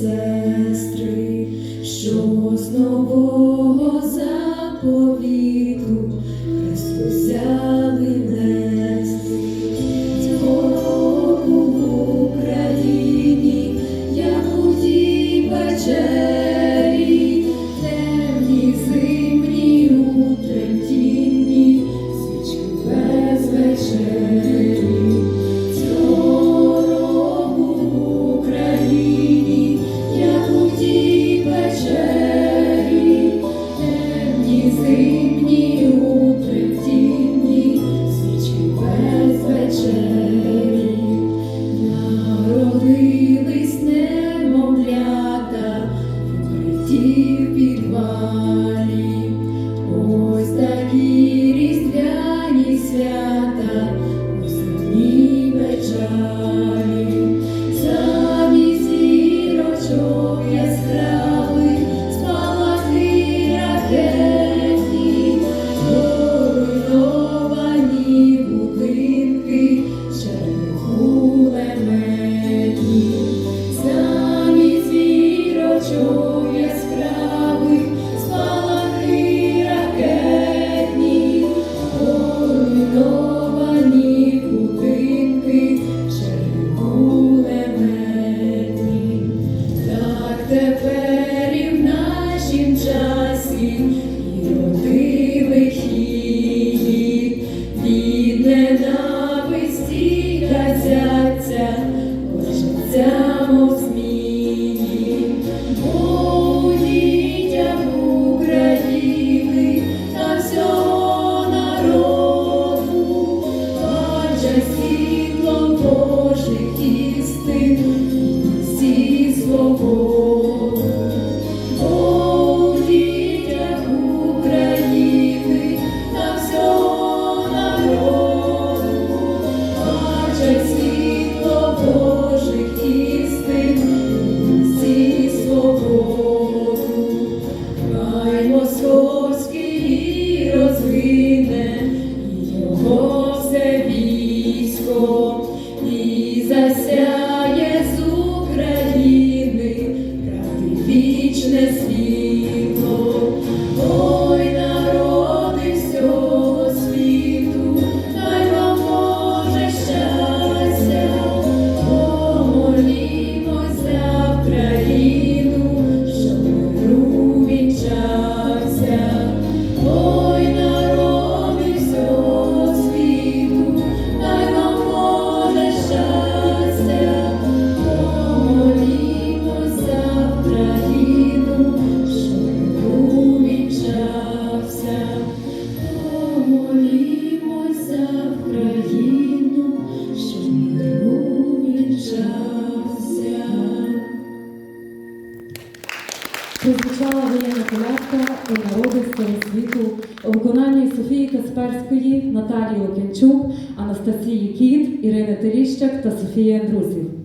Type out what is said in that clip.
сестри, що з нового заповіту Христу взяли. Призвучала воєнна колядка у народи з світу у виконанні Софії Касперської, Наталії Окінчук, Анастасії Кіт, Ірини Теріщак та Софії Андрусів.